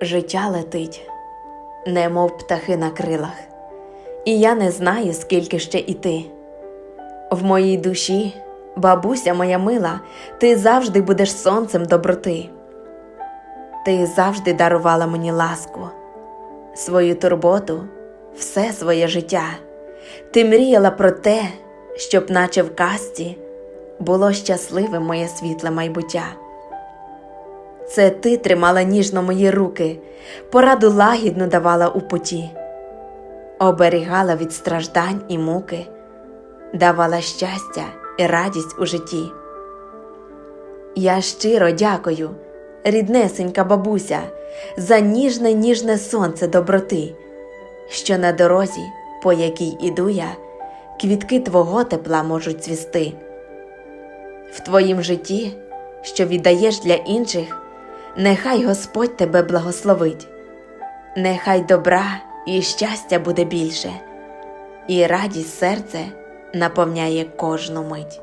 Життя летить, немов птахи на крилах, і я не знаю, скільки ще іти. В моїй душі, бабуся моя мила, ти завжди будеш сонцем доброти. Ти завжди дарувала мені ласку, свою турботу, все своє життя. Ти мріяла про те, щоб, наче в казці, було щасливе моє світле майбуття. Це ти тримала ніжно мої руки, пораду лагідну давала у путі, оберігала від страждань і муки, давала щастя і радість у житті. Я щиро дякую, ріднесенька бабуся, за ніжне ніжне сонце доброти, що на дорозі, по якій іду я, квітки твого тепла можуть цвісти. В твоїм житті, що віддаєш для інших, нехай Господь тебе благословить, нехай добра і щастя буде більше, і радість серце наповняє кожну мить.